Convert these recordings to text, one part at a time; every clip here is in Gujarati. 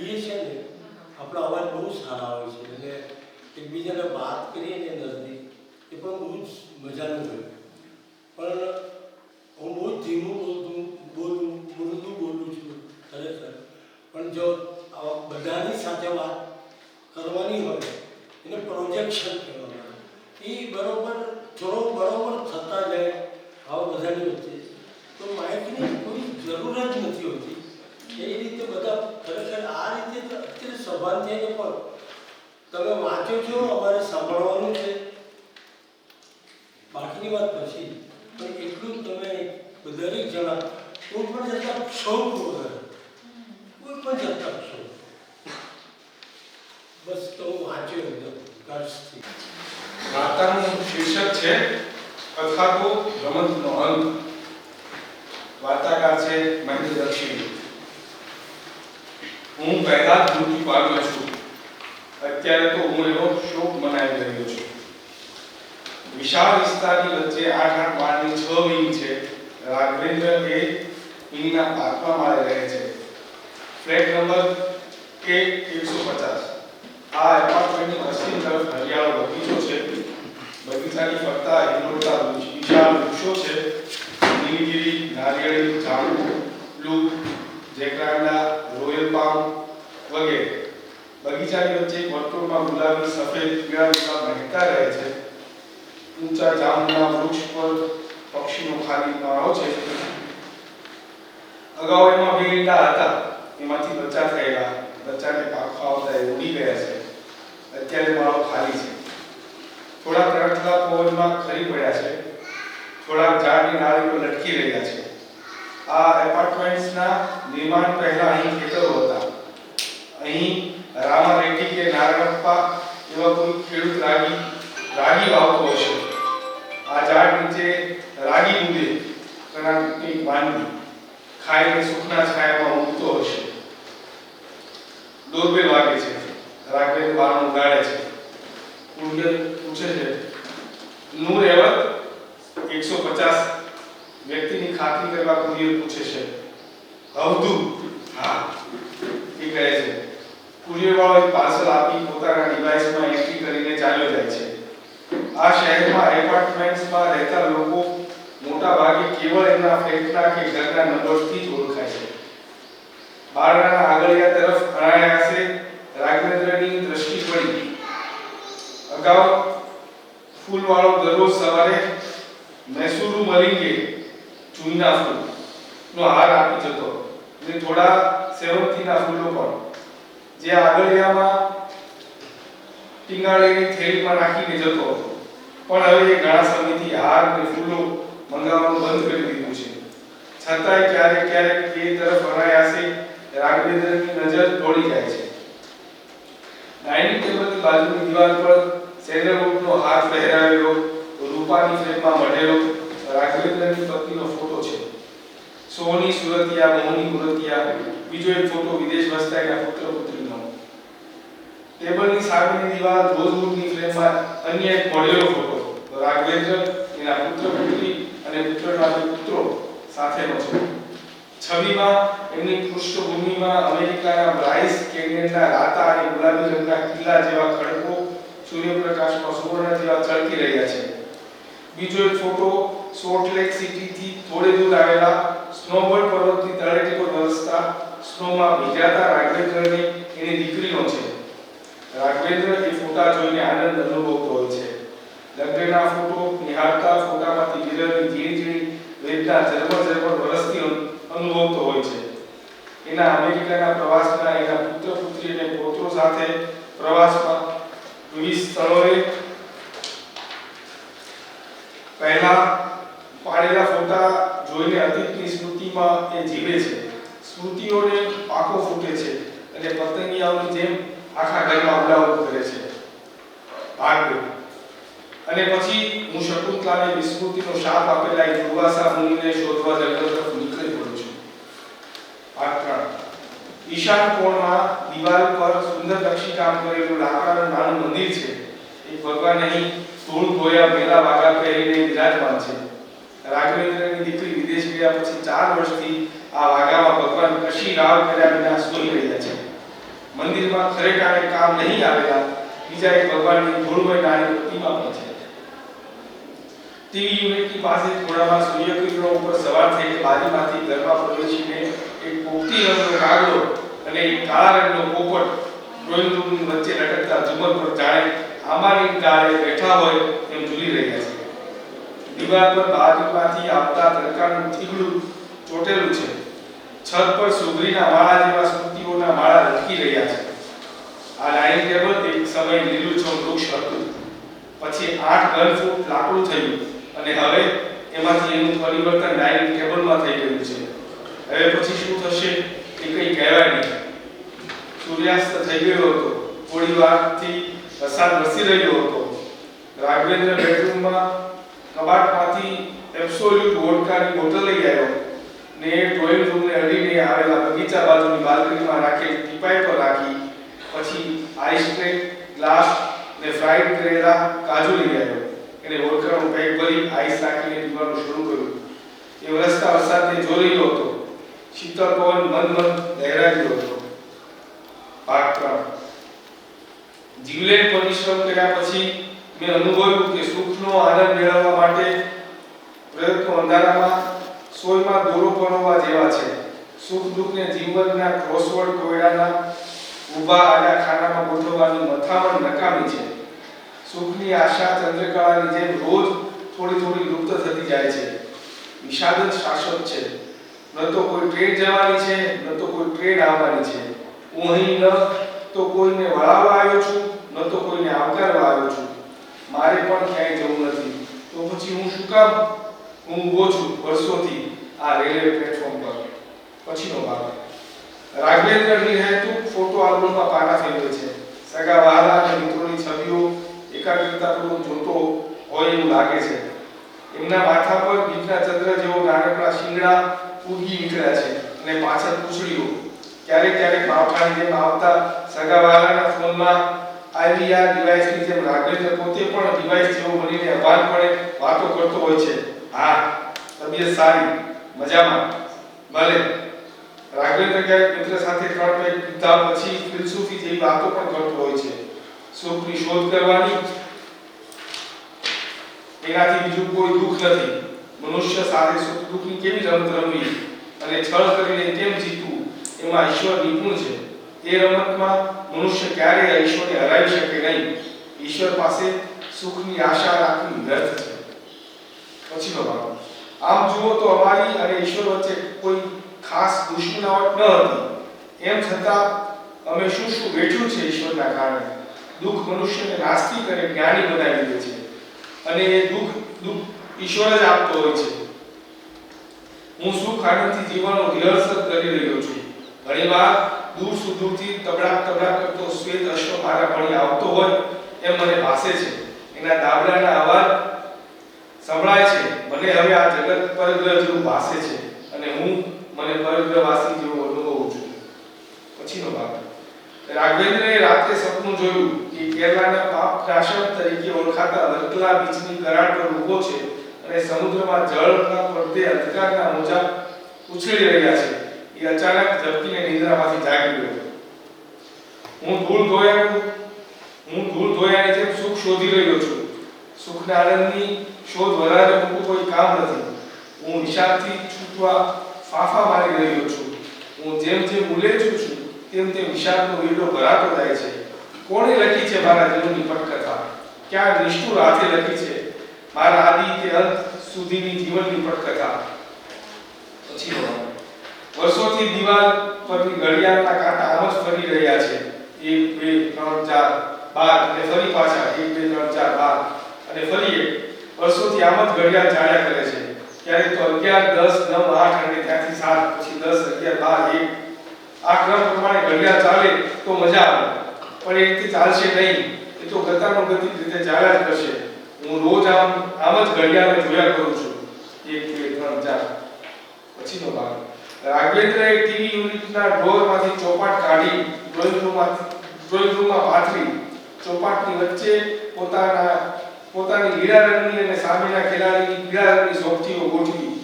એ છે ને, આપણો અવાજ બહુ સારા હોય છે. અને એકબીજાને વાત કરીએ ને નજદીક એ પણ બહુ જ મજાનું હોય. પણ હું બહુ ધીમું બોલતું, બોલું, મૃદુ બોલું છું, ખરેખર. પણ જો આવા બધાની સાથે વાત કરવાની હોય, એને પ્રોજેક્શન કહેવામાં આવે. એ બરાબર, થોડો બરાબર થતા જાય આવા બધાની વચ્ચે. તો માઇકની કોઈ જરૂર જ નથી હોતી. એ રીતે બધા ખરેખર આ રીતે અત્યારે સભાન થઈને પણ. તમે વાંચો છો, અમારે સાંભળવાનું છે. બાકીની વાત પછી. પણ એટલું તમે દરેક જણા, કોઈ પણ જતા શોખ વગર, કોઈ પણ જતા શોખ બસ તો વાંચ્યો એકદમ ગર્ષથી વાર્તાનું શીર્ષક છે કથા તો રમતનો અંત. વાર્તાકાર છે મહેન્દ્ર દક્ષિણી હું પહેલા જ મૃત્યુ પામ્યો છું. અત્યારે તો હું એનો શોક મનાવી રહ્યો છું. વિશાળ વિસ્તારની વચ્ચે આઠ આઠ માળની છ વિંગ છે. રાઘવેન્દ્ર એ વિંગના પાંચમા માળે રહે છે. ફ્લેટ નંબર કે એકસો પચાસ. આ એપાર્ટમેન્ટની પશ્ચિમ તરફ હરિયાળો બગીચો છે. બગીચાની ફરતા હિંડોળતા વિશાળ વૃક્ષો છે. નીલગીરી, નારિયેળી, જાંબુ બ્લુ જેકરાંડા રોયલ પામ વગેરે બગીચાની વચ્ચે એક વર્તુળમાં ગુલાબી સફેદ પીળા ગુલાબ વહેતા રહે છે. ઊંચા જાંબુના વૃક્ષ પર પક્ષીનો ખાલી માળો છે. અગાઉ એમાં બે ઈંડા હતા. એમાંથી બચ્ચા થયેલા. બચ્ચાને પાંખો આવતા એ ઉડી ગયા છે. અત્યારે માળો ખાલી છે. થોડા તરતલા પવનમાં ખરી પડ્યા છે. થોડાક ઝાડની ડાળીઓ લટકી રહ્યા છે. આ એપાર્ટમેન્ટ્સના નિર્માણ પહેલા અહીં ખેતરો હતા. અહીં રામા રેડ્ડી કે નારાયણપ્પા એવા કોઈ ખેડૂત રાગી રાગી વાવતો હશે આ ઝાડ નીચે રાગી ઉગે કનાકની માનવી ખાઈને સુખના છાયામાં ઊંઘતો હશે ડોરબેલ વાગે છે. રાગે બારણું ગાળે છે. કુંડલ પૂછે છે નૂર એવત 150 વ્યક્તિની ખાતરી કરવા કુરિયર પૂછે છે. હવધુ. હા. એ કહે છે. કુરિયર વાળો એક પાર્સલ આપી પોતાના ડિવાઇસમાં એન્ટ્રી કરીને ચાલ્યો જાય છે. આ શહેરમાં એપાર્ટમેન્ટ્સમાં રહેતા લોકો મોટા ભાગે કેવળ એમના ફ્લેટના કે ઘરના નંબરથી જ ઓળખાય છે. બારણાના આગળિયા તરફ અનાયાસે રાઘવેન્દ્રની દ્રષ્ટિ પડી. અગાઉ ફૂલવાળો દરરોજ સવારે મૈસુરુ મલિંગે ચૂના ફૂલ નો હાર આપી જતો. અને થોડા સેવંતીના ફૂલો પણ. જે આગળિયામાં ટીંગાળીની થેલીમાં નાખીને જતો. પણ હવે એ ઘણા સમયથી હાર અને ફૂલો મંગાવવાનું બંધ કરી દીધું છે. છતાંય ક્યારેક ક્યારેક એ તરફ અનાયાસે રાઘવેન્દ્રની નજર દોડી જાય છે. ડાઇનિંગ ટેબલની બાજુની દિવાલ પર સેન્ડલવુડનો હાથ પહેરાવેલો રૂપાની ફ્રેમમાં મઢેલો રાઘવેન્દ્રની પત્નીનો ફોટો છે. સોની, સુરતિયા, મોહની મુરતિયા બીજો એક ફોટો વિદેશ વસતા એના પુત્ર પુત્રીનો ટેબલની સામેની દિવાલ રોઝવુડની ફ્રેમમાં અન્ય એક પડેલો ફોટો. રાઘવેન્દ્ર, એના પુત્ર પુત્રી અને પુત્રના પુત્રો સાથેનો છે. છબીમાં એમની પૃષ્ઠભૂમિમાં અમેરિકાના બ્રાઇસ કેન્યનના રાતા અને ગુલાબી રંગના કિલ્લા જેવા ખડકો સૂર્યપ્રકાશમાં સુવર્ણ જેવા ચળકી રહ્યા છે. બીજો એક ફોટો સોલ્ટ લેક સિટીથી થોડે દૂર આવેલા સ્નોબોર્ડ પર્વતની તળેટી પર વરસતા સ્નોમાં ભીજાતા રાઘવેન્દ્રને એની દીકરીનો છે. રાઘવેન્દ્ર એ ફોટા જોઈને આનંદ અનુભવતો હોય છે. લગ્નના ફોટો નિહાળતા ફોટામાંથી વિરલની ઝીણી ઝીણી વેદના ઝરમર ઝરમર વરસતી અનુભવતો હોય છે. એના અમેરિકાના પ્રવાસના એના પુત્ર પુત્રી અને પૌત્રો સાથે પ્રવાસમાં વિવિધ સ્થળોએ પહેલા પાડેલા ફોટા જોઈને અતીતની સ્મૃતિમાં એ જીવે છે સ્મૃતિઓને પાખો ફૂટે છે અને પતંગિયાઓની જેમ આખા ઘરમાં ઉડાવટ કરે છે ભાગ બે. અને પછી હું શકુંતલાને વિસ્મૃતિનો શાપ આપેલા એક દુર્વાસા મુનિને શોધવા જંગલ તરફ નીકળી પડું છું ભાગ ત્રણ. ઈશાન કોણમાં દિવાલ પર સુંદર નકશીકામ કરેલું લાકડાનું નાનું મંદિર છે એક ભગવાન અહીં ધૂળ ધોયા મેલા વાગા પહેરીને બિરાજમાન છે રાઘવેન્દ્રની દીકરી વિદેશ ગયા પછી ચાર વર્ષથી આ વાગામાં ભગવાન કશી રાવ કર્યા વિના સૂઈ રહ્યા છે મંદિરમાં ખરેખર કામ નહીં આવેલા બીજા એક ભગવાનની ધૂળમય નાની પ્રતિમા પણ છે યુનિટની પાસે થોડામાં સૂર્યકિરણો ઉપર સવાર થઈને બારીમાંથી ઘરમાં પ્રવેશીને એક પોપટી રંગનો કાગડો અને એક કાળા રંગનો પોપટ ડ્રોઈંગ રૂમની વચ્ચે લટકતા ઝુમર પર જાણે આંબાની ડાળે બેઠા હોય એમ ઝૂલી રહ્યા છે. દિવાલ પર બારીમાંથી આવતા તડકાનું થીગડું ચોટેલું છે. છત પર સુગરીના માળા જેવા સ્મૃતિઓના માળા લટકી રહ્યા છે. આ ડાઇનિંગ ટેબલ એક સમયે લીલુંછમ વૃક્ષ હતું. પછી આઠ ઘન ફૂટ લાકડું થયું. અને હવે એમાંથી એનું પરિવર્તન ડાઇનિંગ ટેબલમાં થઈ ગયું છે. હવે પછી શું થશે એ કંઈ કહેવાય નહીં. સૂર્યાસ્ત થઈ ગયો હતો. થોડી વારથી વરસાદ વરસી રહ્યો હતો. રાઘવેન્દ્ર બેડરૂમમાં કબાટમાંથી એબ્સોલ્યુટ વોડકાની બોટલ લઈ આવ્યો ને ડ્રોઈંગ રૂમને અડીને આવેલા બગીચા બાજુની બાલ્કનીમાં રાખેલી ટીપાઈ પર રાખી પછી આઈસ ટ્રે ગ્લાસ ને ફ્રાઈડ કરેલા કાજુ લઈ આવ્યો. એને ઓળખાણું પેક ભરી આઈસ રાખીને પીવાનું શરૂ કર્યું. એ વરસતા વરસાદને જોઈ રહ્યો હતો. શીતળ પવન મન મન લહેરાઈ હતો. ભાગ ત્રણ પરિશ્રમ કર્યા પછી મેં અનુભવ્યું કે સુખનો આનંદ મેળવવા માટે પ્રયત્નો અંધારામાં સોયમાં દોરો પરોવા જેવા છે. સુખ દુઃખને જીવનના ક્રોસવર્ડ કોયડાના ઊભા આડા ખાનામાં ગોઠવવાની મથામણ નકામી છે. સુખની આશા ચંદ્રકળાની જેમ રોજ થોડી થોડી લુપ્ત થતી જાય છે. વિષાદ જ શાશ્વત છે. ન તો કોઈ ટ્રેડ જવાની છે, ન તો કોઈ ટ્રેડ આવવાની છે. હું અહીં ન તો કોઈને વળાવવા આવ્યો છું, ન તો કોઈને આવકારવા આવ્યો છું. મારે પણ ક્યાંય જવું નથી. તો પછી હું શું કામ? હું ઊભો છું વર્ષોથી આ રેલવે પ્લેટફોર્મ પર. પછીનો ભાગ. રાઘવેન્દ્રની હેતુ ફોટો આલ્બમમાં પાના ફેરવે છે. સગા વહાલા અને મિત્રોની છબીઓ એકાગ્રતાપૂર્વક જોતો હોય એવું લાગે છે. એમના માથા પર બીજના ચંદ્ર જેવો નાનકડા શિંગડા ઉગી નીકળ્યા છે અને પાછળ પૂછડીઓ. ક્યારેક ક્યારેક માવઠાની જેમ આવતા સગા વહાલાના ફોનમાં આ ડિવાઇસની જેમ રાઘવેન્દ્ર પોતે પણ ડિવાઇસ જેવો બનીને અભાનપણે વાતો કરતો હોય છે. હા, તબિયત સારી, મજામાં. ભલે. રાઘવેન્દ્ર ક્યારેક મિત્ર સાથે ત્રણ પેગ પીધા પછી ફિલસૂફી જેવી વાતો પણ કરતો હોય છે. સુખની શોધ કરવાની એનાથી બીજું કોઈ દુઃખ નથી. મનુષ્ય સાથે સુખ દુઃખની કેવી રમત રમવી? અને છળ કરીને કેમ જીતવું? એમાં ઈશ્વર નિપુણ છે. તે રમતમાં મનુષ્ય ક્યારેય ઈશ્વરને હરાવી શકે નહીં. ઈશ્વર પાસે સુખની આશા રાખવી વ્યર્થ છે. પછીનો ભાગ આમ જુઓ તો અમારી અને ઈશ્વર વચ્ચે કોઈ ખાસ દુશ્મનાવટ ન હતી. એમ છતાં અમે શું શું વેઠ્યું છે ઈશ્વરના કારણે? દુઃખ મનુષ્યને નાસ્તિક અને જ્ઞાની બનાવી દે છે. અને દુઃખ દુઃખ ઈશ્વર જ આપતો હોય છે. હું સુખ આનંદથી જીવવાનો રિહર્સલ કરી રહ્યો છું. ઘણીવાર દૂર સુદૂરથી તબડાક તબડાક કરતો શ્વેત અશ્વ મારા પડી આવતો હોય એમ મને ભાસે છે. એના દાબડાના અવાજ સંભળાય છે. મને હવે આ જગત પરગ્રહ જેવું ભાસે છે અને હું મને પરગ્રહવાસી જેવો અનુભવું છું. પછીનો ભાગ. રાઘવેન્દ્રએ રાત્રે સપનું જોયું. કે કેરલાના પાપ નાશક તરીકે ઓળખાતા વર્કલા બીચની કરાર પર ઊભો છે અને સમુદ્રમાં જળના પડતે અંધકારના મોજા ઉછળી રહ્યા છે. એ અચાનક ઝબકીને નિંદ્રામાંથી જાગી ગયો. હું ધૂળ ધોયા હું ધૂળ ધોયાની જેમ સુખ શોધી રહ્યો છું. સુખના આનંદની શોધ વધારે મોટું કોઈ કામ નથી. હું વિશાળથી છૂટવા ફાફા મારી રહ્યો છું. હું જેમ જેમ ઉલેચું છું, તેમ તેમ વિશાળનો વીડો ભરાતો જાય છે. કોણે લખી છે મારા જીવનની પટકથા? ક્યાં નિષ્ઠુર હાથે લખી છે? મારા આદિ તે અંત સુધીની જીવનની પટકથા. પછી વર્ષોથી દિવાલ પરની ઘડિયાળના કાંટા આમ જ ફરી રહ્યા છે. એક, બે, ત્રણ, ચાર, બાર અને ફરી પાછા. એક, બે, ત્રણ, ચાર, બાર. અને ફરી એક. વર્ષોથી આમ જ ઘડિયાળ ચાલ્યા કરે છે. ક્યારેક તો અગિયાર, દસ, નવ, આઠ અને ત્યાંથી સાત, પછી દસ, અગિયાર, બાર, એક. આ ક્રમ પ્રમાણે ઘડિયાળ ચાલે તો મજા આવે. પણ એ રીતે ચાલશે નહીં. એ તો ગતાનુગતિક રીતે ચાલ્યા જ કરશે. હું રોજ આમ આમ જ ઘડિયાળને જોયા કરું છું. એક બે ત્રણ ચાર પછીનો ભાગ. રાઘવેન્દ્રએ ટીવી યુનિટના ડ્રોરમાંથી ચોપાટ કાઢી, ડ્રોઈંગ રૂમમાં ડ્રોઈંગ રૂમમાં પાથરી, ચોપાટની વચ્ચે પોતાના, પોતાની લીલા રંગની અને સામેના ખેલાડીની પીળા રંગની સોગઠીઓ ગોઠવી.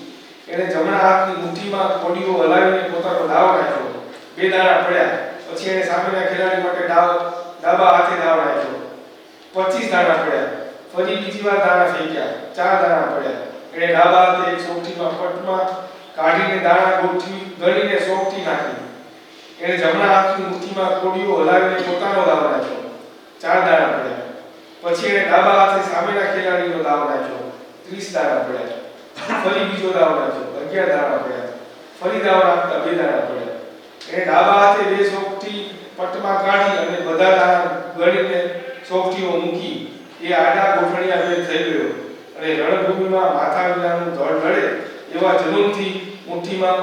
એણે જમણા હાથની મુઠ્ઠીમાં કોડીઓ હલાવીને પોતાનો દાવ નાખ્યો બે દાણા પડ્યા. પછી એને સામેના ખેલાડી માટે ડાવ, ડાબા હાથે દાવ નાખ્યો પચીસ દાણા પડ્યા. ફરી બીજી વાર દાણા ફેંક્યા. ચાર દાણા પડ્યા. એણે ડાબા હાથે એક સોગઠીમાં પટમાં કાઢીને દાણા ગોઠવી, ગળીને સોગઠી નાખી. એણે જમણા હાથની મુઠ્ઠીમાં કોડીઓ હલાવીને પોતાનો દાવ નાખ્યો ચાર દાણા પડ્યા. પછી એણે ડાબા હાથે સામેના ખેલાડીનો દાવ નાખ્યો 30 દાણા પડ્યા. ફરી બીજો દાવ નાખ્યો 11 દાણા પડ્યા. ફરી દાવ નાખતા બે દાણા પડ્યા. એણે ડાબા હાથે બે સોગઠી પટમાં કાઢી અને બધા દાણા ગળીને ચોકટીઓ મૂકી એ આડા ગોઠણિયા બે થઈ ગયો. અને રણભૂમિમાં માથા વિનાનું ધળ લડે એવા જનૂનથી મુઠ્ઠીમાં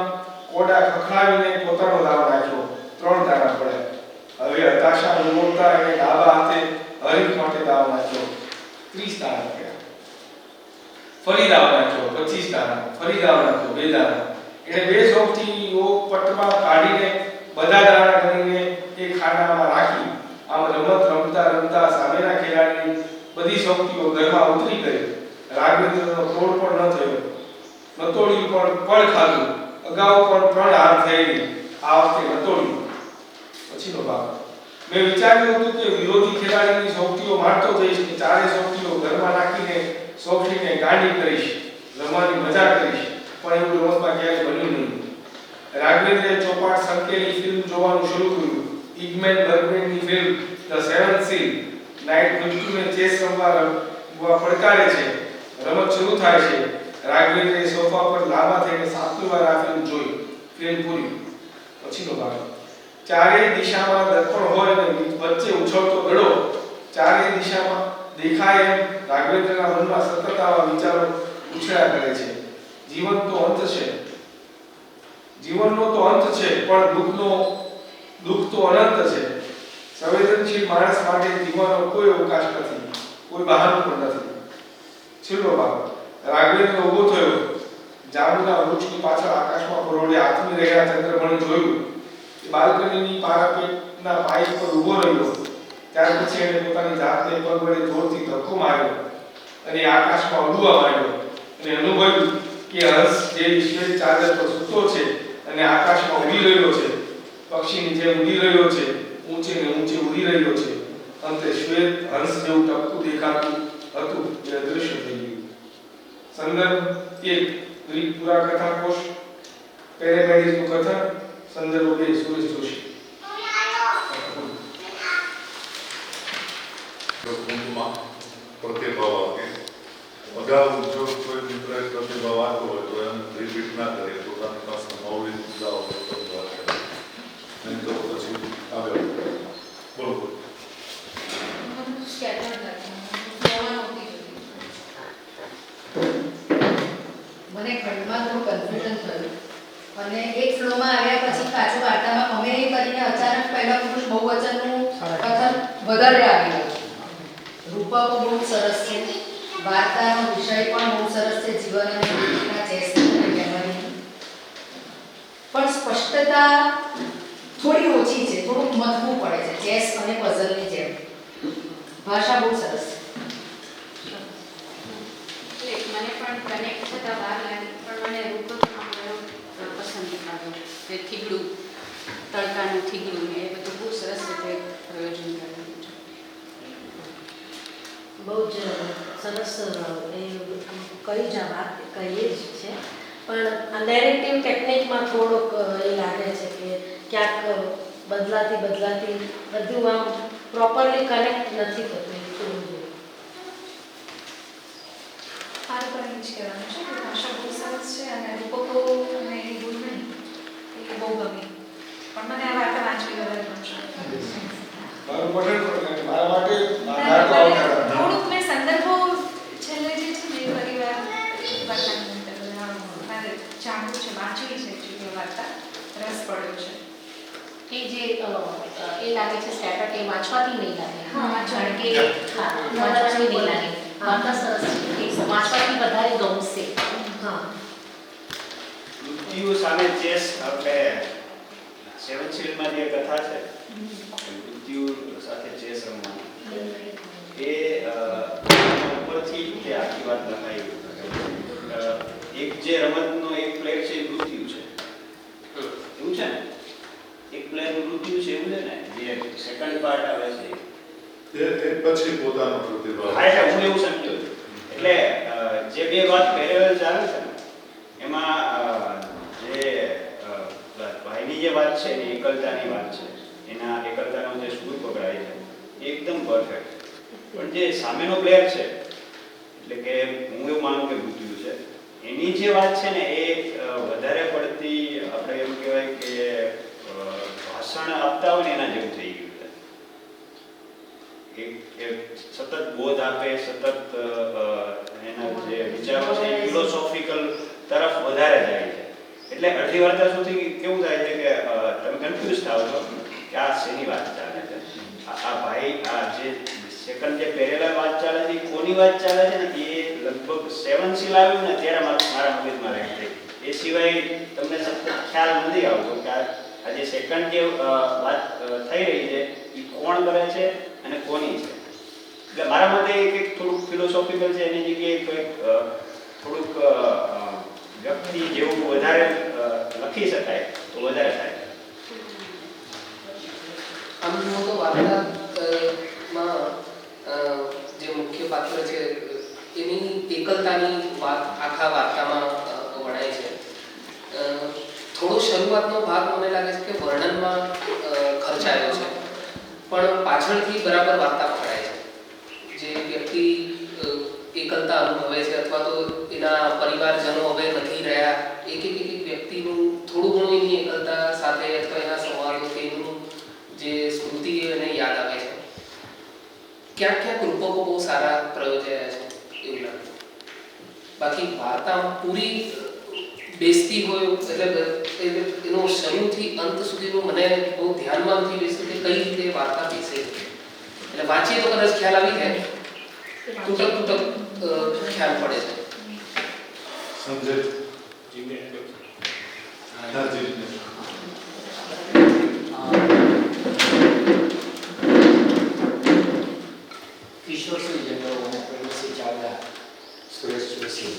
કોડા ખખડાવીને પોતાનો દાવ નાખ્યો. ત્રણ દાણા પડ્યા. હવે હતાશા ઉમોળતા અને ડાબા હાથે હરીફ માટે દાવ નાખ્યો. 30 દાણા પડ્યા. ફરી દાવ નાખ્યો 25 દાણા, ફરી દાવ નાખ્યો, બે દાણા. એટલે બે ચોકટીઓ પટમાં કાઢીને બધા દાણા ગણીને એક ખાડામાં રાખી આમ રમત રમતા રમતા સામેના ખેલાડીની બધી શક્તિઓ ઘરમાં ઉતરી ગઈ. રાગવેન્દ્રનો તોડ પણ ન થયો. નતોડ્યું પણ પળ ખાધું. અગાઉ પણ ત્રણ હાર થયેલી. આ વખતે નતોડ્યું. પછીનો ભાગ. મેં વિચાર્યું હતું કે વિરોધી ખેલાડીની શક્તિઓ મારતો જઈશ કે ચારે શક્તિઓ ઘરમાં નાખીને શોખીને ગાંડી કરીશ. રમવાની મજા કરીશ. પણ એવું રમતમાં ક્યારેય બન્યું નહીં. રાઘવેન્દ્રે ચોપાટ સંકેલી ફિલ્મ જોવાનું શરૂ કર્યું. Ingmar બર્ગમેનની film the seven seal, knight મૃત્યુને chess રમવા રમવા પડકારે છે. રમત શરૂ થાય છે. રાઘવેન્દ્રે સોફા પર લાંબા થઈને સાતમી વાર આ ફિલ્મ જોઈ. ફિલ્મ પૂરી. પછીનો ભાગ. ચારેય દિશામાં દર્પણ હોય અને વચ્ચે ઉછળતો ગળો. ચારેય દિશામાં દેખાય એમ રાઘવેન્દ્રના મનમાં સતત આવા વિચારો ઉછળ્યા કરે છે. જીવન તો અંત છે. જીવનનો તો અંત છે, પણ દુઃખનો દુઃખ તો અનંત છે. સંવેદનશીલ માણસ માટે જીવવાનો કોઈ અવકાશ નથી. કોઈ બહાનું પણ નથી. છેલ્લો ભાગ. રાઘવેન્દ્ર ઊભો થયો. જાંબુના વૃક્ષની પાછળ આકાશમાં પરોળે આથમી રહેલા ચંદ્રમણે જોયું. બાલ્કનીની પારાપેટના પાઇપ પર ઊભો રહ્યો. ત્યાર પછી એણે પોતાની જાતને પગ વડે જોરથી ધક્કો માર્યો અને આકાશમાં ઉડવા માંડ્યો. અને અનુભવ્યું કે હંસ જે શ્વેત ચાદર પર સૂતો છે અને આકાશમાં ઉડી રહ્યો છે. પક્ષીની જેમ ઉડી રહ્યો છે ઊંચે ને ઊંચે ઉડી રહ્યો છે. અંતે શ્વેત હંસ જેવું ટપકું દેખાતું હતું, જે અદૃશ્ય થઈ ગયું. સંદર્ભ એક, ગ્રીક પુરાકથા કોશ. પેરેમેડિસનું કથન, સંદર્ભ બે, સુરેશ જોશી. પ્રતિભાવ આપે. અગાઉ જો કોઈ મિત્ર પ્રતિભાવ આપતો હોય તો એમ રિપીટ ના કરે પોતાની પાસે મૌલિક મુદ્દાઓ નહીં તો પછી આગળ બોલો બોલો. મને ખંડમાં થોડું કન્ફ્યુઝન થયું. અને એક ફ્લોમાં આવ્યા પછી પાછું વાર્તામાં અમે કરીને અચાનક પહેલા પુરુષ બહુવચનનું કથન વધારે આવી ગયું. રૂપકો બહુ સરસ છે. વાર્તાનો વિષય પણ બહુ સરસ છે. જીવન અને ચેસ પણ સ્પષ્ટતા થોડી ઓછી છે થોડુંક મથવું પડે છે ચેસ અને પઝલની જેમ ભાષા બહુ સરસ મને પણ કનેક્ટ થતા વાર લાગી પણ મને મારો પસંદ આવ્યો કે થીગડું તડકાનું થીગડું ને એ બધું બહુ સરસ રીતે પ્રયોજન કરેલું છે બહુ જ સરસ એ કઈ જ આ વાત કહીએ જ છે પણ આ નેરેટિવ ટેકનિકમાં થોડોક ક્યાંક બદલાતી બદલાતી બધું આમ પ્રોપરલી કનેક્ટ નથી થતું એટલું એ જ કહેવાનું છે કે ભાષા બહુ સરસ છે અને રૂપકો અને એની ગૂંથણી એ બહુ ગમી. પણ મને આ વાર્તા વાંચવી વધારે ગમશે. થોડુંક મેં સંદર્ભો છેલ્લે જે છે ને એ ફરી વાર વાર્તાની અંદર મારે જાણવું છે વાંચવી છે વાર્તા. રસ પડ્યો છે. એ જે એ લાગે છે સ્ટેટર્ટ એ વાંચવાથી નહીં લાગે. કારણ કે વાંચવાથી નહીં લાગે. વાર્તા સરસ છે વાંચવાથી વધારે ગમશે. હા. મૃત્યુ સામે ચેસ આપણે સેવન સીલમાં જે કથા છે મૃત્યુ સાથે ચેસ રમવાની એ ઉપરથી તે આખી વાત લખાઈ? એક જે રમતનો એક પ્લેટ છે એ મૃત્યુ છે. એવું છે ને? એક પ્લેયરનું મૃત્યુ છે એવું ને જે સેકન્ડ પાર્ટ આવે છે. એ પછી પોતાનો પ્રતિભાવ હા એટલે હું એવું સમજ્યો એટલે જે બે વાત પેરેલલ ચાલે છે એમાં જે ભાઈની જે વાત છે એની એકલતાની વાત છે એના એકલતાનો જે સૂર પકડાય છે એકદમ પરફેક્ટ પણ જે સામેનો પ્લેયર છે એટલે કે હું એવું માનું કે મૃત્યુ છે એની જે વાત છે ને એ વધારે પડતી આપણે એમ કહેવાય કે ભાષણ આપતા હોય એના જેવું થઈ ગયું એક સતત બોધ આપે, સતત એના જે વિચારો છે ફિલોસોફિકલ તરફ વધારે જાય છે. એટલે અડધી વાર્તા સુધી કેવું થાય છે કે તમે કન્ફ્યુઝ થાવ છો કે આ શેની વાત ચાલે છે? આ ભાઈ, આ જે સેકન્ડ જે પહેરેલા વાત ચાલે છે કોની વાત ચાલે છે ને? એ લગભગ સેવન સીલ આવ્યું ને, ત્યારે મારા મગજમાં રહી એ સિવાય તમને સતત ખ્યાલ નથી આવતો કે આ આ જે સેકન્ડ જે વાત થઈ રહી છે એ કોણ કરે છે અને કોની છે? એટલે મારા મતે એક એક થોડુંક ફિલોસોફિકલ છે એની જગ્યાએ કંઈક થોડુંક વ્યક્તિ જેવું વધારે લખી શકાય તો વધારે થાય. આમ તો વાર્તા અ, માં અ, જે મુખ્ય પાત્ર છે એની એકલતાની વાત આખા વાર્તામાં વણાય છે. થોડો શરૂઆતનો ભાગ મને લાગે છે કે વર્ણનમાં ખર્ચાયો છે. પણ પાછળથી બરાબર વાર્તા પકડાય છે. જે વ્યક્તિ એકલતા અનુભવે છે અથવા તો એના પરિવારજનો હવે નથી રહ્યા, એક એક એક વ્યક્તિનું થોડું ઘણું એની એકલતા સાથે અથવા એના સંવાદો એનું જે સ્મૃતિ એને યાદ આવે છે. ક્યાંક ક્યાંક રૂપકો બહુ સારા પ્રયોજાયા છે, એવું લાગે બાકી વાર્તા પૂરી બેસતી હોય એટલે એ- એનો શરૂથી અંત સુધીનું મને બહુ ધ્યાનમાં નથી બેસતું કે કઈ રીતે વાર્તા બેસે છે એટલે વાંચીએ તો કદાચ ખ્યાલ આવી જાય તૂટક તૂટક અ, ખ્યાલ પડે છે સંજય હા જી કિશોરસિંહ જંગલ અને પ્રવીણસિંહ ચાવડા સુરેશ જોશી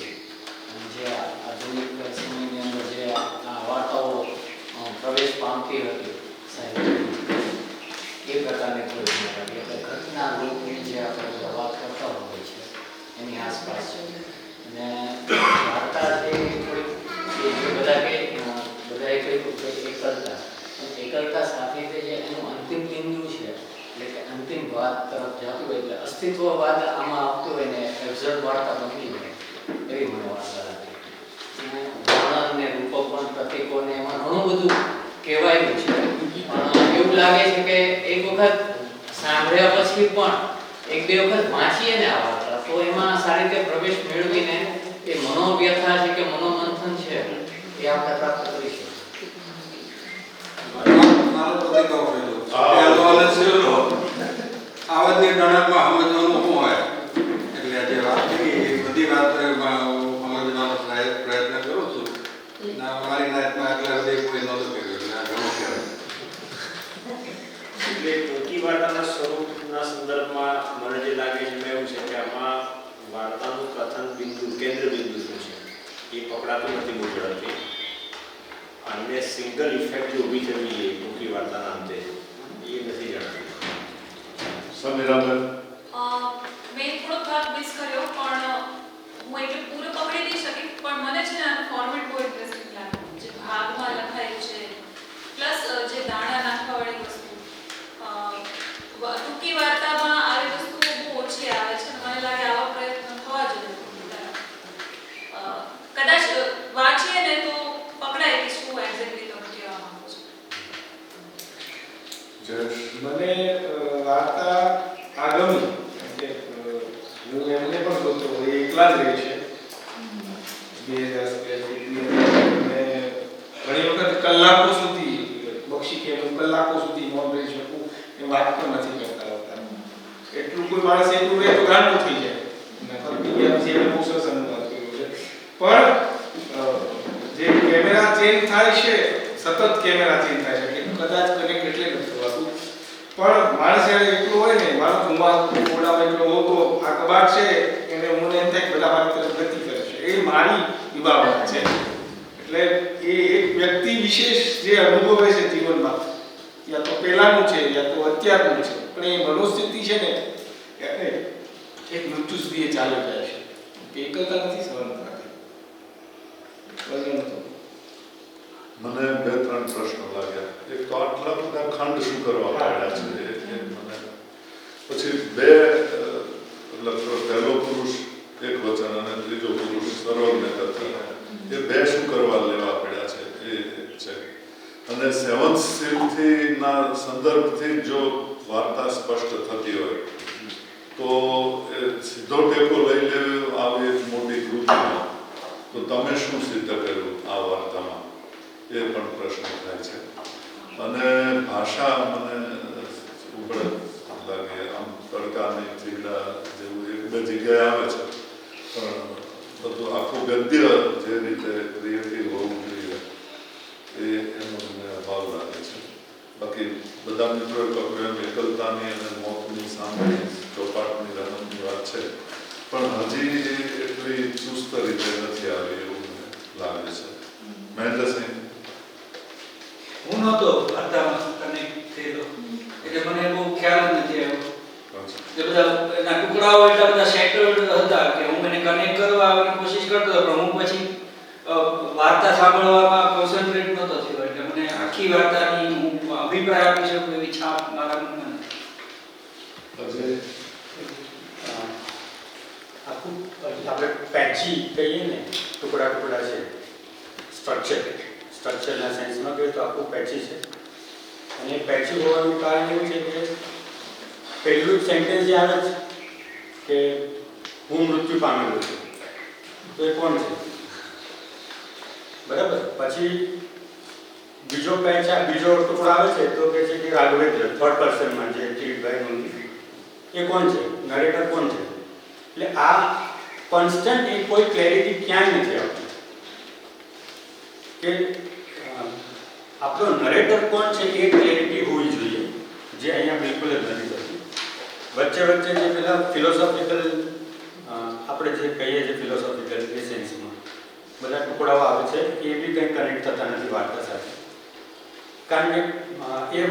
અને જે આ આધુનિક સમયની અંદર જે આ વાર્તાઓ અ, પ્રવેશ હતી સાહિત્યમાં, એ પ્રકારની થોડી મને એટલે ઘટના રૂપની જે આપણે વાત કરતા હોઈએ છીએ એની આસપાસ. છે અને વાર્તા જે થોડીક બધા કે બધાએ કહ્યું એકલતા. એકલતા સાથે જે એનું અંતિમ બિંદુ છે. એટલે કે અંતિમ વાત તરફ જતું હોય એટલે અસ્તિત્વવાદ આમાં આવતું હોય ને એબ્ઝર્વ વાર્તા બનતી હોય એવી મને વાર્તા હતી વર્ણન ને રૂપક પણ પ્રતિકોને એમાં ઘણું બધું કહેવાયું છે. પણ એવું લાગે છે કે એક વખત સાંભળ્યા પછી પણ એક બે વખત વાંચીએ ને આ વાર્તા. તો એમાં સારી રીતે પ્રવેશ મેળવીને એ મનોવ્યથા છે કે મનોમંથન છે એ આપણે પ્રાપ્ત કરી સમજવાનું શું હોય. એટલે જે વાત કરી. એ બધી વાત સમજવાનો પ્રય- પ્રયત્ન કરું છું ના મારી નાતમાં એટલા સુધી કોઈ નહોતું કર્યું એટલે આ ઘણું કહેવાય એટલે ટૂંકી વાર્તાના સ્વરૂપના સંદર્ભમાં મને જે લાગે છે એમાં એવું છે કે આમાં વાર્તાનું કથન બિંદુ કેન્દ્ર બિંદુ શું છે એ પકડાતું નથી બહુ ઝડપથી અને સિંગલ ઇફેક્ટ જે ઊભી થવી જોઈએ ટૂંકી વાર્તાના અંતે એ નથી જણાતી. સમીરાબેન મેં થોડો ભાગ મિસ કર્યો પણ હું એટલે પૂરો પકડી નહીં શકી પણ મને છે ને ફોર્મેટ બહુ ઇન્ટરેસ્ટિંગ લાગ્યું. જે ભાગમાં લખાયું છે પ્લસ જે દાણા નાખવાવાળી વસ્તુ અ, વ- ટૂંકી વાર્તામાં આવી વસ્તુઓ બહુ ઓછી આવે છે અને મને લાગે આવા પ્રયત્નો થવા જોઈએ અ, કદાચ વાંચીએ ને તો પકડાય કે શું એક્ઝેક્ટલી તમે કહેવા માંગો છો જયેશ મને વાર્તા આ ગમી. હું એમને પણ હોય એ એકલા જ રહે છે. બે હજાર ઘણી વખત કલાકો સુધી, બક્ષી કે કલાકો સુધી મૌન રહી શકું એ વાત પણ નથી કરતા હોતા. એટલું કોઈ માણસ એટલું રહે તો ગાંડું થઈ જાય. છે પણ જે કેમેરા ચેન્જ થાય છે, સતત કેમેરા ચેન્જ થાય કદાચ કનેક્ટ એટલે નથી થવાતું પણ માણસ જ્યારે એકલો હોય ને માણસ ઊંઘમાં ઓરડામાં એકલો હોતો આ કબાટ છે, એને હું એમ થાય બધા મારી તરફ ગતિ કરે છે. એ મારી વિભાવના છે. એટલે એ એક વ્યક્તિ વિશેષ જે અનુભવે છે જીવનમાં, યા તો પહેલાનું છે, યા તો અત્યારનું છે. પણ એ મનોસ્થિતિ છે ને, એને એક મૃત્યુ સુધી એ ચાલે જાય છે. એકલતા નથી સહન થતી મને બે ત્રણ પ્રશ્નો લાગ્યા. એક તો આટલા બધા ખંડ શું કરવા પડ્યા છે? પછી બે પહેલો પુરુષ એક વચન અને ત્રીજો પુરુષ સર્વજ્ઞ કરતા એ બે શું કરવા લેવા પડ્યા છે? એ છે. અને સેવન્થ સીલથી ના સંદર્ભથી જો વાર્તા સ્પષ્ટ થતી હોય તો સીધો ટેકો લઈ લેવો આવી એક મોટી કૃતિમાં. તો તમે શું સિદ્ધ કર્યું આ વાર્તામાં? એ પણ પ્રશ્ન થાય છે. અને ભાષા મને ઉઘડ લાગે. આમ તડકાની થીગડા જેવું એક બે જગ્યાએ આવે છે. પણ બધું આખું ગદ્ય જે રીતે ક્રિએટિવ હોવું જોઈએ એ એનો મને અભાવ લાગે છે. બાકી બધા મિત્રોએ કહ્યું એમ, એકલતાની અને મોતની સામે ચોપાટની રમતની વાત છે. પણ હજી એટલી ચુસ્ત રીતે નથી આવી એવું મને લાગે છે. મહેન્દ્રસિંહ નહોતો અત્યારમાં કનેક્ટ થયેલો. એટલે મને બહુ ખ્યાલ જ નથી આવ્યો. એ બધા એના ટુકડાઓ એટલા બધા સેટલ્ડ હતા કે હું એને કનેક્ટ કરવા આવવાની કોશિશ કરતો હતો પણ હું પછી વાર્તા સાંભળવામાં કોન્સન્ટ્રેટ નહોતો થયો. એટલે મને આખી વાર્તાની હું અભિપ્રાય આપી શકું એવી છાપ મારા મનમાં આખું આપણે પેચી કહીએ ને ટુકડા ટુકડા છે સ્ટ્રક્ચર સ્ટ્રક્ચરના સેન્સમાં કહીએ તો આખું પેચી છે. અને પેચી હોવાનું કારણ એવું છે કે પહેલું સેન્ટેન્સ જે આવે છે કે હું મૃત્યુ પામેલો છું. તો એ કોણ છે? બરાબર? પછી બીજો પેચ બીજો ટુકડો આવે છે તો કે છે કે રાઘવેન્દ્ર થર્ડ પર્સનમાં જે કિરીટભાઈ નોંધી એ કોણ છે? નરેટર કોણ છે? એટલે આ કોન્સ્ટન્ટ એ કોઈ ક્લેરિટી ક્યાંય નથી આવતી. કે આપણો નરેટર કોણ છે એ ક્લેરિટી હોવી જોઈએ, જે અહીંયા બિલકુલ જ નથી થતી. વચ્ચે વચ્ચે જે પેલા ફિલોસોફિકલ આપણે જે કહીએ છીએ ફિલોસોફિકલ એ બધા ટુકડાઓ આવે છે એ બી કંઈ કનેક્ટ થતા નથી વાર્તા સાથે. કારણ કે એ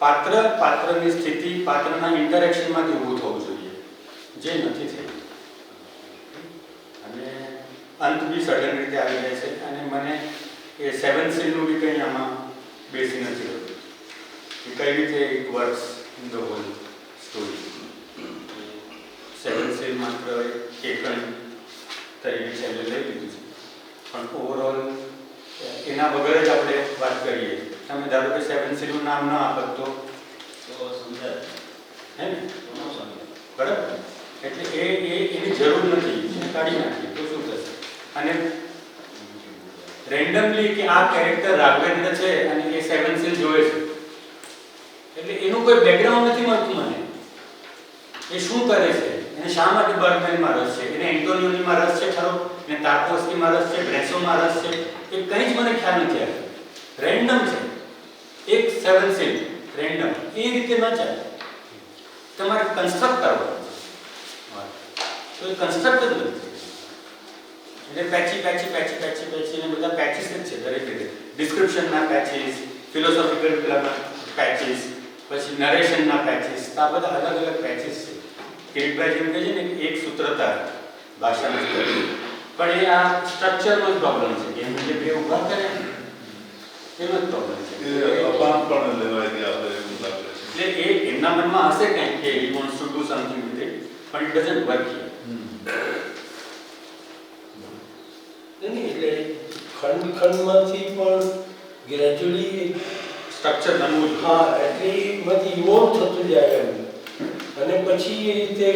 પાત્ર, પાત્રની સ્થિતિ, પાત્રના ઇન્ટરેક્શનમાંથી ઊભું થવું જોઈએ, જે નથી થયું. અને અંત બી સડન રીતે આવી જાય છે. અને મને એ સેવન સીલનું બી કંઈ આમાં બેસી નથી હોતું કે કઈ રીતે it works in the whole story seven seal માત્ર એક તરીકે છેલ્લે લઈ લીધું છે. પણ ઓવરઓલ એના વગર જ આપણે વાત કરીએ. તમે ધારો કે સેવન સીલનું નામ ન આપત તો? સમજાય. હે ને? બરાબર. એટલે એ એ એની જરૂર નથી. કાઢી નાખીએ. તો શું થશે? અને રેન્ડમલી કે આ કેરેક્ટર રાઘવેન્દ્ર છે અને એ સેવન સીલ જોવે છે. એટલે એનું કોઈ બેકગ્રાઉન્ડ નથી મળતું મને. એ શું કરે છે? એને શા માટે બર્ગમેનમાં રસ છે? એને એન્ટોનિયોનીમાં રસ છે? ખરો? એને તાર્કોસ્કીમાં રસ છે? બ્રેસોમાં રસ છે? એ કંઈ જ મને ખ્યાલ નથી આવ્યો. રેન્ડમ છે. એક સેવન સીલ રેન્ડમ એ રીતે ન ચાલે. તમારે કન્સ્ટ્રક્ટ કરવાનું તો એ કન્સ્ટ્રક્ટ જ નથી. એટલે પેચી પેચી પેચી પેચી પેચી ને બધા પેચીસ જ છે દરેક રીતે. ડિસ્ક્રિપ્શનના પેચીસ ફિલોસોફિકલ પેલા પેચીસ પછી નરેશનના પેચીસ આ બધા અલગ અલગ પેચીસ છે. કિરીટભાઈ જેમ કહે છે ને એક સૂત્રતા ભાષાનું સ્તર. પણ એ આ સ્ટ્રક્ચરનો જ પ્રોબ્લેમ છે. કે એમ જે બે ઊભા કરે એનો જ પ્રોબ્લેમ છે. એ અપાન પણ લેવાય કે હોય એવું લાગે છે. એટલે એ એમના મનમાં હશે કંઈક કે he wants to do something with it પણ ઇટ ડઝન્ટ વર્ક here. નહીં, એટલે ખંડ ખંડમાંથી પણ ગ્રેજ્યુઅલી સ્ટ્રક્ચર બનવું. હા એટલે એમાંથી ઇવોલ્વ થતું જાય એમ. અને પછી એ રીતે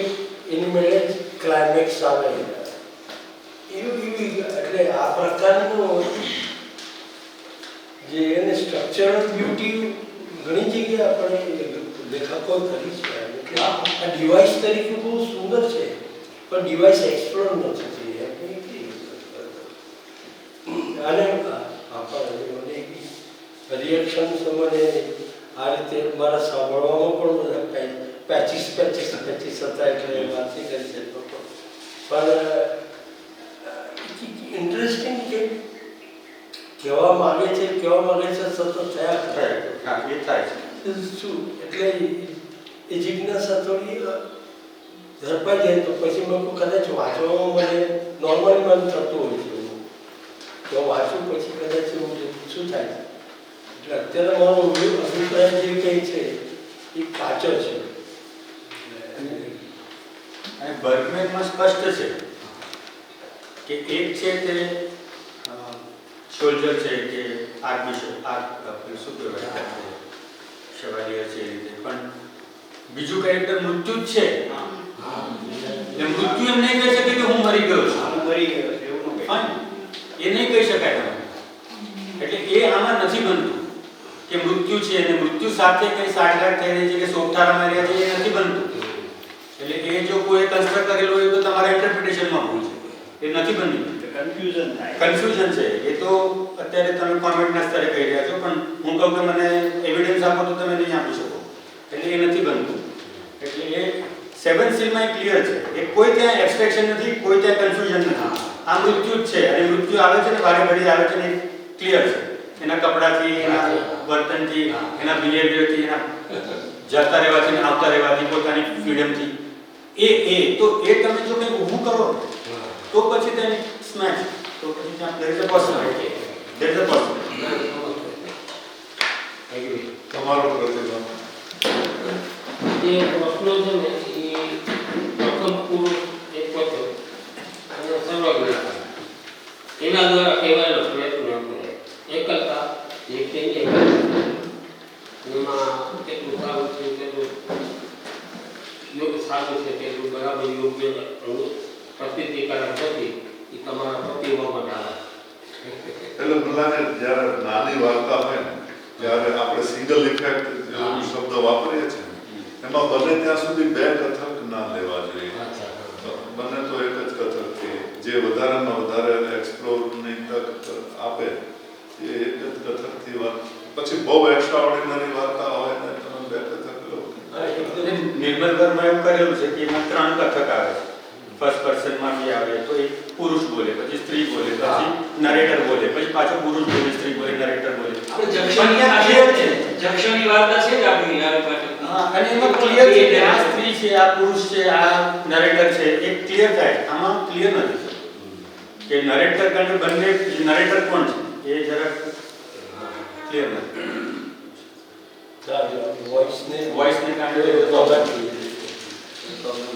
એની મેળે ક્લાઇમેક્સ આવે. એવું એવી એટલે આ પ્રકારનું જે એને સ્ટ્રક્ચરલ બ્યુટી ઘણી જગ્યાએ આપણે લેખકો કરી છે. એટલે આ ડિવાઇસ તરીકે બહુ સુંદર છે પણ ડિવાઇસ એક્સપ્લોર નથી થઈ આપણે એટલી અને રિએક્શન મને આ રીતે મારા સાંભળવામાં પણ બધા પેચીસ પેચીસ પેચીસ હતા એટલે વાતચીત કરી છે લોકો પણ ઇન્ટરેસ્ટિંગ કે કહેવા માગે છે કહેવા માગે છે સતત થયા કરે એ થાય છે શું એટલે એ- જિજ્ઞાસા થોડી ઝડપાઈ જાય તો પછી મેં કદાચ વાંચવામાં મને નોર્મલ મન થતું હોય છે તો વાંચું પછી કદાચ એવું શું થાય એટલે અત્યારે મારો અભિપ્રાય જે કંઈ છે એ કાચો છે. અને બર્ગમેનમાં સ્પષ્ટ છે કે એક છે તે સોલ્જર છે કે આર્મી આર્મ શું કહેવાય? શેવાલિયર છે એ રીતે. પણ બીજું કેરેક્ટર મૃત્યુ જ છે. એટલે મૃત્યુ એમ નહીં કહે છે કે હું મરી ગયો છું. મરી ગયો છે એવું ન કહે. ફાઇન એ નહીં કહી શકાય તમે. એટલે એ આમાં નથી બનતું કે મૃત્યુ છે અને મૃત્યુ સાથે કઈ સાઠગાંઠ થઈ રહી છે કે સોગઠારામાં રહ્યા છે એ નથી બનતું. એટલે એ જો કોઈ કન્સ્ટ્રક્ટ કરેલું હોય તો તમારા ઇન્ટરપ્રિટેશનમાં ભૂલ છે. એ નથી બન્યું કન્ફ્યુઝન થાય. કન્ફ્યુઝન છે. એ તો અત્યારે તમે કોમેન્ટના સ્તરે કહી રહ્યા છો પણ હું કહું કે મને એવિડન્સ આપો તો તમે નહીં આપી શકો. એટલે એ નથી બનતું. એટલે એ સેવન સીલમાં ક્લિયર છે. એ કોઈ ત્યાં એબ્સ્ટ્રેક્શન નથી કોઈ ત્યાં કન્ફ્યુઝન નથી. આ મૃત્યુ જ છે. અને મૃત્યુ આવે છે ને વારે ઘડી આવે છે ને ક્લિયર છે. એના કપડાથી એના વર્તનથી એના બિહેવિયરથી એના જતા રહેવાથી ને આવતા રહેવાથી પોતાની ફ્રીડમથી એ એ તો એ તમે જો કંઈ ઊભું કરો તો પછી તેને સ્મેચ તો પછી ત્યાં there is a possibility there is a possibility તમારો પ્રતિભાવ. એ પ્રશ્નો છે ને એ પ્રથમ અને સર્વજ્ઞતા એના દ્વારા કહેવાયેલો પ્રયત્ન આપણે એકલતા જે કહીએ એમાં કેટલું સારું છે કેટલું યોગ સારું છે કેટલું બરાબર યોગ્ય પ્રતિકારક નથી એ તમારા પતિઓમાં ડાળા એટલે બધાને જ્યારે નાની વાર્તા હોય ને આપણે સિંગલ ઇફેક્ટ જેવો શબ્દ વાપરીએ છીએ એમાં બને ત્યાં સુધી બે કથક ના લેવા જોઈએ. બને તો જ વધારેમાં વધારે એક્સપ્લોરની તક આપે એ એક જ કથકથી વાત. પછી બહુ એક્સ્ટ્રા ઓર્ડિનરી વાર્તા હોય ને તમે બે કથક લો. નિર્મલ વર્મા એવું કરેલું છે કે એમાં ત્રણ કથક આવે ફર્સ્ટ પર્સનમાં બી આવે તો એક પુરુષ બોલે પછી સ્ત્રી બોલે પછી નરેટર બોલે પછી પાછો પુરુષ બોલે સ્ત્રી બોલે નરેટર બોલે. જક્ષણી વાર્તા છે જ આપણી અને એમાં ક્લિયર છે કે આ સ્ત્રી છે આ પુરુષ છે આ નરેટર છે એ ક્લિયર થાય. આમાં ક્લિયર નથી. કે નરેટર અને બંને નરેટર કોણ છે? એ જરા ક્લિયર નથી વોઇસ ને વોઇસ ને કારણે પ્રોબ્લેમ પ્રોબ્લેમ